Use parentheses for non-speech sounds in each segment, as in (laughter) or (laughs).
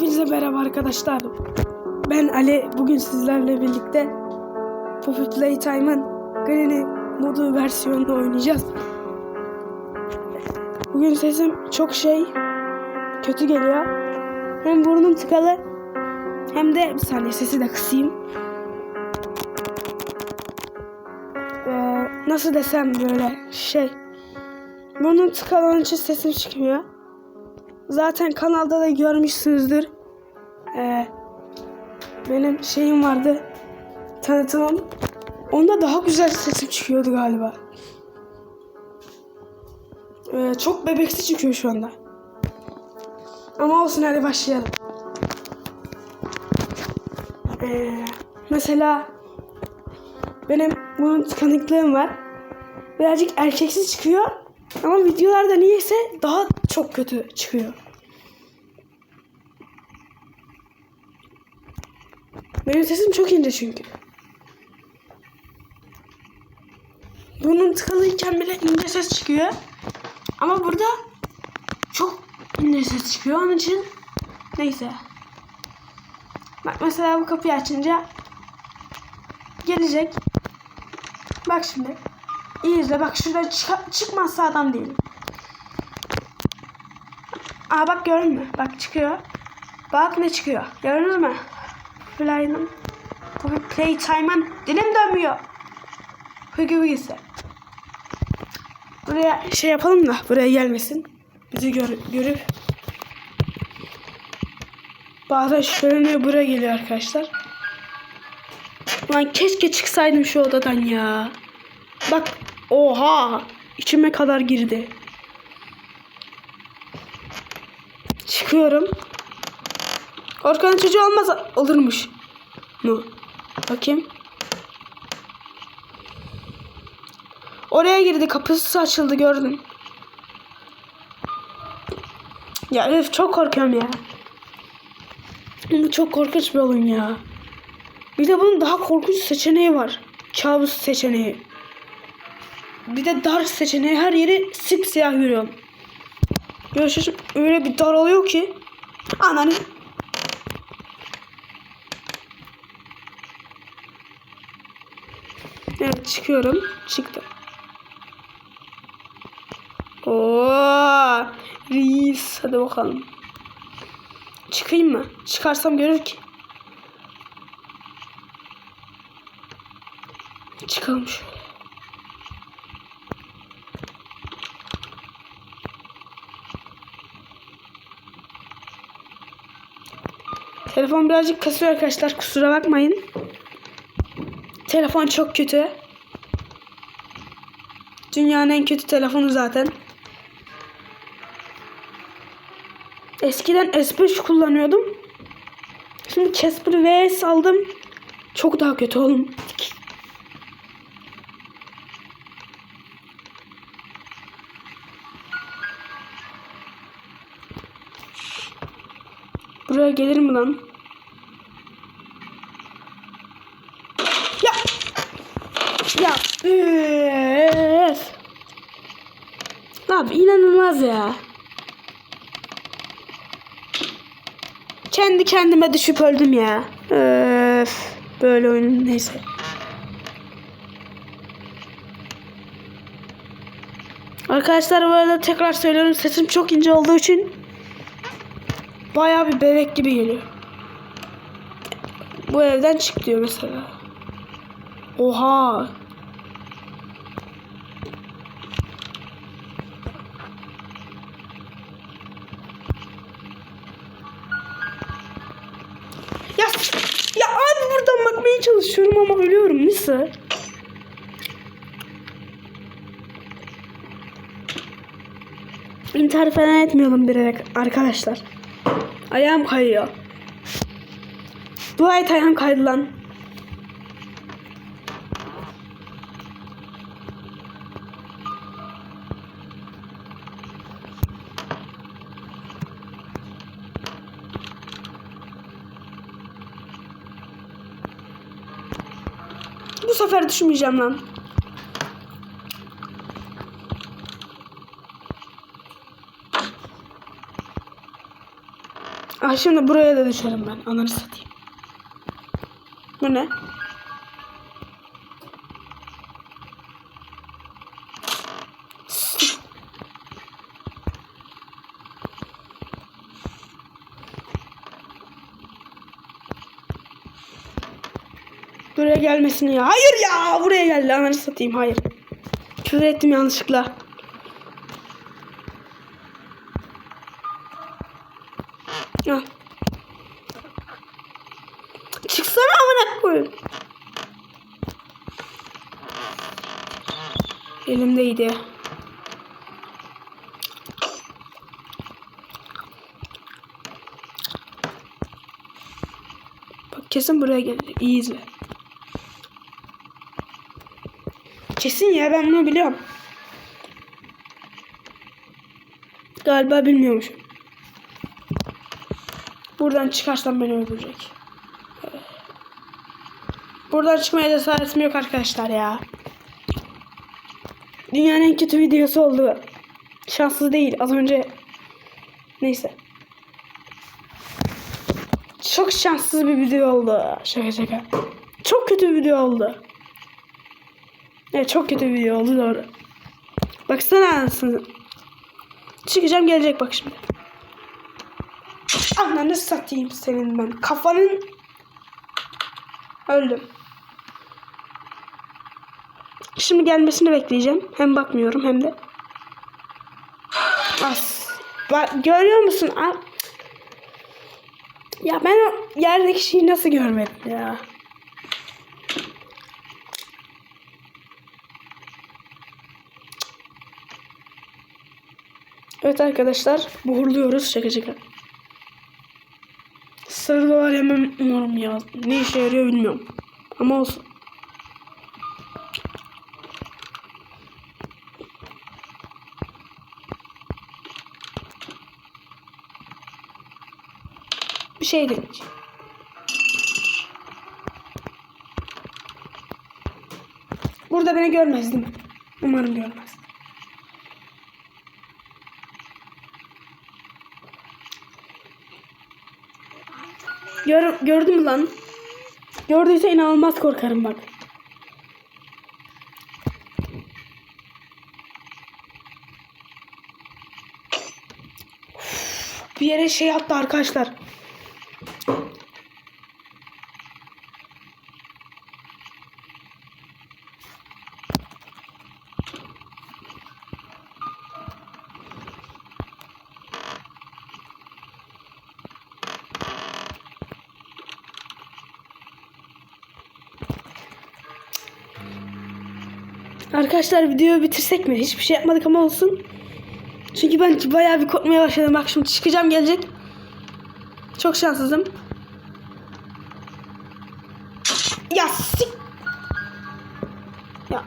Hepinize merhaba arkadaşlar. Ben Ali. Bugün sizlerle birlikte Puppy Playtime'ın Granny modu versiyonunu oynayacağız. Bugün sesim çok şey kötü geliyor. Hem burnum tıkalı hem de bir saniye sesi de kısayım. Ee, nasıl desem böyle şey burnum tıkalı onun için sesim çıkmıyor. Zaten kanalda da görmüşsünüzdür. Ee, benim şeyim vardı. Tanıtımım. Onda daha güzel sesim çıkıyordu galiba. Ee, çok bebeksi çıkıyor şu anda. Ama olsun hadi başlayalım. Ee, mesela benim bunun tıkanıklığım var. Birazcık erkeksiz çıkıyor. Ama videolarda niyeyse daha çok kötü çıkıyor. Benim sesim çok ince çünkü. Bunun tıkalıyken bile ince ses çıkıyor. Ama burada çok ince ses çıkıyor. Onun için neyse. Bak mesela bu kapıyı açınca gelecek. Bak şimdi. İyi izle bak şuradan çık çıkmazsa adam değilim. Aa bak gördün mü? Bak çıkıyor. Bak ne çıkıyor. Gördünüz mü? Bu playtime'ın dilim dönmüyor. Hıgı hıgısı. Buraya şey yapalım da buraya gelmesin. Bizi gör, görüp bazen şöyle buraya geliyor arkadaşlar. Lan keşke çıksaydım şu odadan ya. Bak oha içime kadar girdi. Çıkıyorum. Korkanın çocuğu olmaz olurmuş. Mu? Bakayım. Oraya girdi kapısı açıldı gördüm. Ya öf çok korkuyorum ya. Bu çok korkunç bir oyun ya. Bir de bunun daha korkunç seçeneği var. Kabus seçeneği. Bir de dar seçeneği her yeri sipsiyah görüyorum. Görüşürüz. Öyle bir dar oluyor ki. Ananı. Evet çıkıyorum. Çıktım. Oo, reis. Hadi bakalım. Çıkayım mı? Çıkarsam görür ki. Çıkalım şöyle. Telefon birazcık kasıyor arkadaşlar. Kusura bakmayın. Telefon çok kötü. Dünyanın en kötü telefonu zaten. Eskiden S5 kullanıyordum. Şimdi Casper VS aldım. Çok daha kötü oğlum. Buraya gelir mi lan? Ya. Ya. Üf. Abi inanılmaz ya. Kendi kendime düşüp öldüm ya. Öf. Böyle oyun neyse. Arkadaşlar bu arada tekrar söylüyorum sesim çok ince olduğu için bayağı bir bebek gibi geliyor. Bu evden çık diyor mesela. Oha. Çalışıyorum ama ölüyorum nasıl? İntihar falan etmiyorum bilerek arkadaşlar. Ayağım kayıyor. Dua et ayağım kaydı lan. Bu sefer düşmeyeceğim lan. Ah şimdi buraya da düşerim ben. Ananı satayım. Bu ne? Buraya gelmesin ya. Hayır ya. Buraya geldi. Ananı satayım. Hayır. Küfür ettim yanlışlıkla. Al. Çıksana amına koyayım. Elimdeydi. Bak kesin buraya gelecek. İyi izle. Kesin ya ben bunu biliyorum. Galiba bilmiyormuşum. Buradan çıkarsam beni öldürecek. Buradan çıkmaya cesaretim yok arkadaşlar ya. Dünyanın en kötü videosu oldu. Şanssız değil az önce. Neyse. Çok şanssız bir video oldu. Şaka şaka. Çok kötü bir video oldu. Evet çok kötü bir video oldu doğru. Baksana anasını. Çıkacağım gelecek bak şimdi. Ananı satayım senin ben. Kafanın... Öldüm. Şimdi gelmesini bekleyeceğim. Hem bakmıyorum hem de. As. Bak, görüyor musun? Ya ben o yerdeki şeyi nasıl görmedim ya? Evet arkadaşlar buhurluyoruz şaka şaka. Sarı dolar yemem umarım ya. Ne işe yarıyor bilmiyorum. Ama olsun. Bir şey demek. Burada beni görmez değil mi? Umarım görmez. Gör, gördün mü lan? Gördüyse inanılmaz korkarım bak. Bir yere şey attı arkadaşlar. Arkadaşlar videoyu bitirsek mi? Hiçbir şey yapmadık ama olsun. Çünkü ben bayağı bir korkmaya başladım. Bak şimdi çıkacağım gelecek. Çok şanssızım. Ya sik. Ya.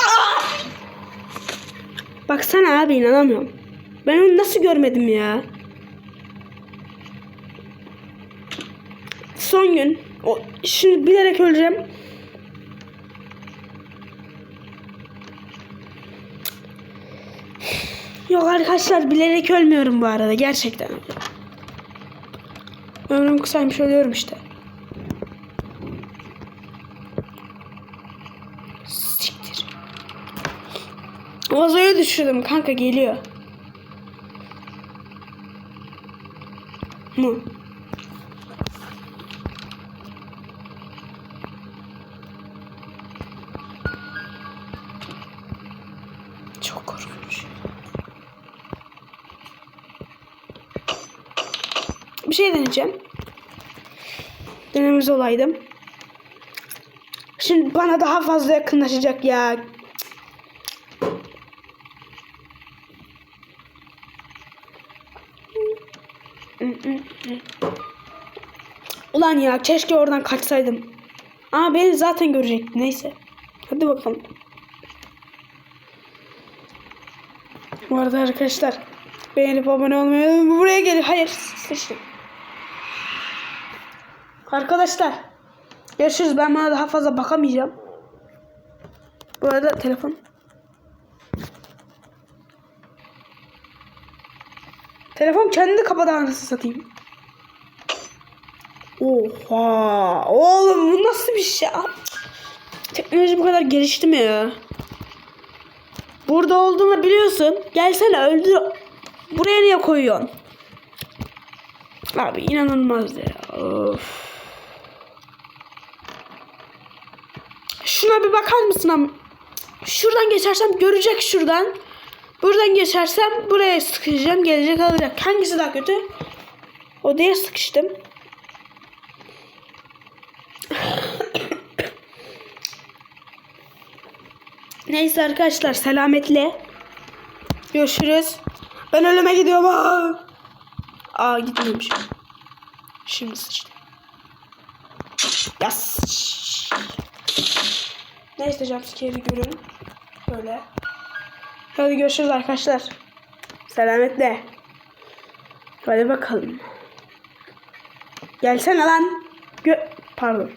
Ah! Baksana abi inanamıyorum. Ben onu nasıl görmedim ya? Son gün. O, şimdi bilerek öleceğim. Yok arkadaşlar bilerek ölmüyorum bu arada gerçekten. Ömrüm kısaymış ölüyorum işte. Siktir. Vazoya düşürdüm kanka geliyor. Mu. Bir şey deneyeceğim. Denememiz olaydım. Şimdi bana daha fazla yakınlaşacak ya. Ulan ya keşke oradan kaçsaydım. Ama beni zaten görecekti neyse. Hadi bakalım. Bu arada arkadaşlar beğenip abone olmayı buraya gelin. Hayır sıçtım. Arkadaşlar görüşürüz. Ben buna daha fazla bakamayacağım. Bu arada telefon. Telefon kendi kapadı anasını satayım. Oha. Oğlum bu nasıl bir şey? Teknoloji bu kadar gelişti mi ya? Burada olduğunu biliyorsun. Gelsene öldür. Buraya niye koyuyorsun? Abi inanılmaz ya. Of. Şuna bir bakar mısın ama? Şuradan geçersem görecek şuradan. Buradan geçersem buraya sıkışacağım. Gelecek alacak. Hangisi daha kötü? Odaya sıkıştım. (coughs) Neyse arkadaşlar selametle. Görüşürüz. Ben ölüme gidiyorum. Aa, Aa gitmemiş. Şimdi sıçtım. Ya sıç. Neyse jumpscare'i görün. Böyle. Hadi görüşürüz arkadaşlar. Selametle. Hadi bakalım. Gelsene lan. Gö Pardon.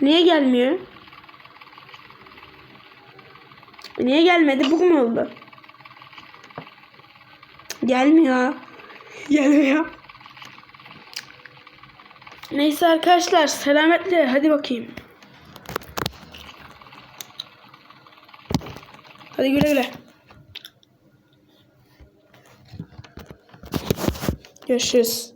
Niye gelmiyor? Niye gelmedi? Bugün mü oldu? Gelmiyor. (laughs) Gelmiyor. Neyse arkadaşlar selametle hadi bakayım. Hadi güle güle. Görüşürüz.